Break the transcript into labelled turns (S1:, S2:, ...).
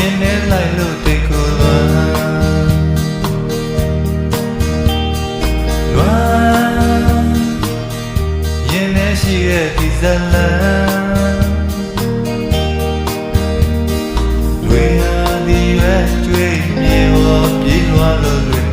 S1: ရင်ထဲလိုက်လို့တိတ်ကိုလွမ်းလွမ်းရင်ထဲရှိရဲ့ဒီဇလန်တွေ့ရသည်ရဲ့တွေ့မြေပေါ်ပြေးလွှားလို့